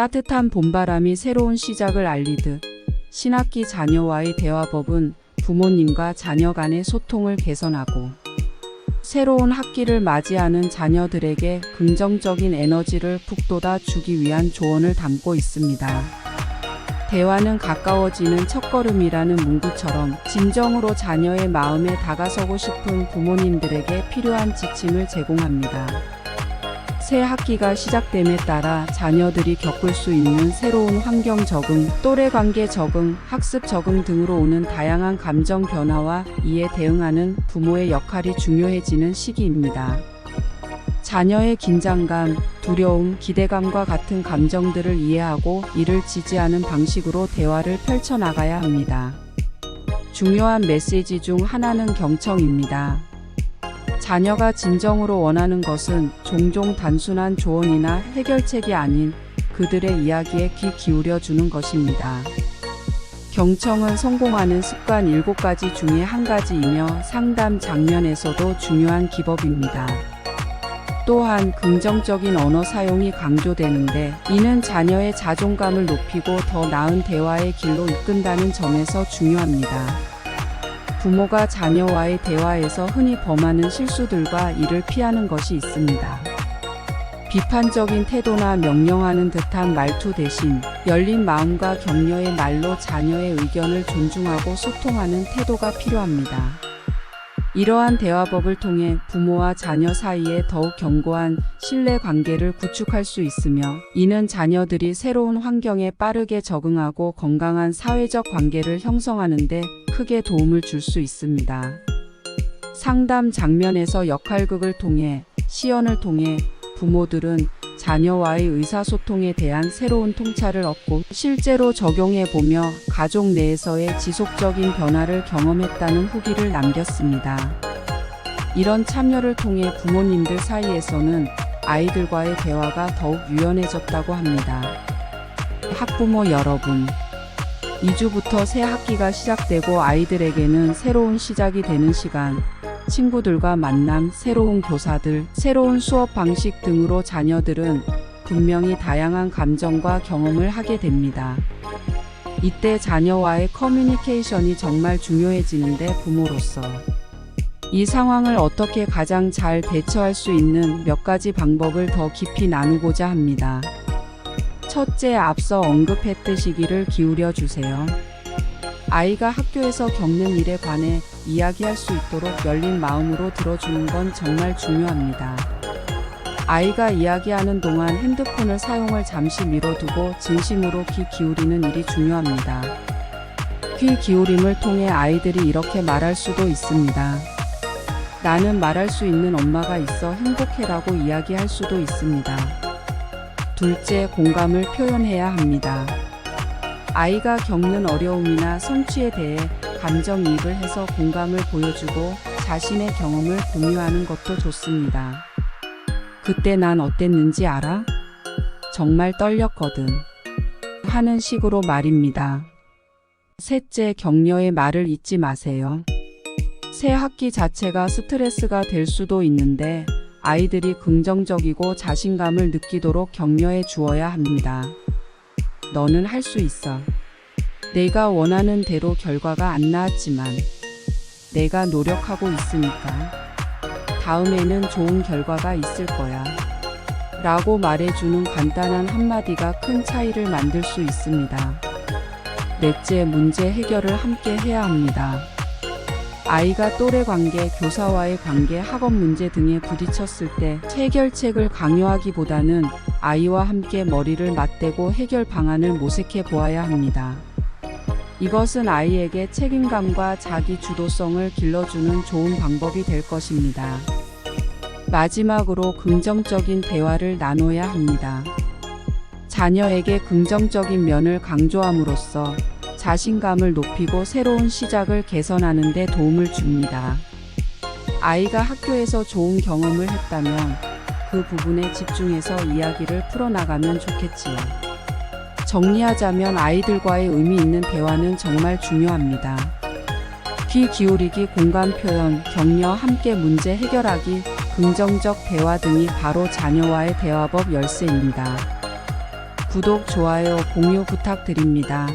따뜻한 봄바람이 새로운 시작을 알리듯 신학기 자녀와의 대화법은 부모님과 자녀 간의 소통을 개선하고 새로운 학기를 맞이하는 자녀들에게 긍정적인 에너지를 북돋아 주기 위한 조언을 담고 있습니다. 대화는 가까워지는 첫걸음이라는 문구처럼 진정으로 자녀의 마음에 다가서고 싶은 부모님들에게 필요한 지침을 제공합니다. 새 학기가 시작됨에 따라 자녀들이 겪을 수 있는 새로운 환경 적응, 또래 관계 적응, 학습 적응 등으로 오는 다양한 감정 변화와 이에 대응하는 부모의 역할이 중요해지는 시기입니다. 자녀의 긴장감, 두려움, 기대감과 같은 감정들을 이해하고 이를 지지하는 방식으로 대화를 펼쳐나가야 합니다. 중요한 메시지 중 하나는 경청입니다. 자녀가 진정으로 원하는 것은 종종 단순한 조언이나 해결책이 아닌 그들의 이야기에 귀 기울여 주는 것입니다. 경청은 성공하는 습관 7가지 중에 한 가지이며 상담 장면에서도 중요한 기법입니다. 또한 긍정적인 언어 사용이 강조되는데 이는 자녀의 자존감을 높이고 더 나은 대화의 길로 이끈다는 점에서 중요합니다. 부모가 자녀와의 대화에서 흔히 범하는 실수들과 이를 피하는 것이 있습니다. 비판적인 태도나 명령하는 듯한 말투 대신 열린 마음과 격려의 말로 자녀의 의견을 존중하고 소통하는 태도가 필요합니다. 이러한 대화법을 통해 부모와 자녀 사이에 더욱 견고한 신뢰 관계를 구축할 수 있으며 이는 자녀들이 새로운 환경에 빠르게 적응하고 건강한 사회적 관계를 형성하는 데 크게 도움을 줄 수 있습니다. 상담 장면에서 역할극을 통해 시연을 통해 부모들은 자녀와의 의사소통에 대한 새로운 통찰을 얻고 실제로 적용해 보며 가족 내에서의 지속적인 변화를 경험했다는 후기를 남겼습니다. 이런 참여를 통해 부모님들 사이에서는 아이들과의 대화가 더욱 유연해졌다고 합니다. 학부모 여러분, 2주부터 새 학기가 시작되고 아이들에게는 새로운 시작이 되는 시간, 친구들과 만남, 새로운 교사들, 새로운 수업 방식 등으로 자녀들은 분명히 다양한 감정과 경험을 하게 됩니다. 이때 자녀와의 커뮤니케이션이 정말 중요해지는데 부모로서 이 상황을 어떻게 가장 잘 대처할 수 있는 몇 가지 방법을 더 깊이 나누고자 합니다. 첫째, 앞서 언급했듯이 귀를 기울여 주세요. 아이가 학교에서 겪는 일에 관해 이야기할 수 있도록 열린 마음으로 들어주는 건 정말 중요합니다. 아이가 이야기하는 동안 핸드폰을 사용을 잠시 미뤄두고 진심으로 귀 기울이는 일이 중요합니다. 귀 기울임을 통해 아이들이 이렇게 말할 수도 있습니다. 나는 말할 수 있는 엄마가 있어 행복해라고 이야기할 수도 있습니다. 둘째, 공감을 표현해야 합니다. 아이가 겪는 어려움이나 성취에 대해 감정이입을 해서 공감을 보여주고 자신의 경험을 공유하는 것도 좋습니다. 그때 난 어땠는지 알아? 정말 떨렸거든. 하는 식으로 말입니다. 셋째, 격려의 말을 잊지 마세요. 새 학기 자체가 스트레스가 될 수도 있는데 아이들이 긍정적이고 자신감을 느끼도록 격려해 주어야 합니다. 너는 할 수 있어. 내가 원하는 대로 결과가 안 나왔지만 내가 노력하고 있으니까 다음에는 좋은 결과가 있을 거야. 라고 말해주는 간단한 한마디가 큰 차이를 만들 수 있습니다. 넷째, 문제 해결을 함께 해야 합니다. 아이가 또래 관계, 교사와의 관계, 학업 문제 등에 부딪혔을 때 해결책을 강요하기보다는 아이와 함께 머리를 맞대고 해결 방안을 모색해 보아야 합니다. 이것은 아이에게 책임감과 자기 주도성을 길러주는 좋은 방법이 될 것입니다. 마지막으로 긍정적인 대화를 나눠야 합니다. 자녀에게 긍정적인 면을 강조함으로써 자신감을 높이고 새로운 시작을 개선하는 데 도움을 줍니다. 아이가 학교에서 좋은 경험을 했다면 그 부분에 집중해서 이야기를 풀어나가면 좋겠지요. 정리하자면 아이들과의 의미 있는 대화는 정말 중요합니다. 귀 기울이기, 공감 표현, 격려, 함께 문제 해결하기, 긍정적 대화 등이 바로 자녀와의 대화법 열쇠입니다. 구독, 좋아요, 공유 부탁드립니다.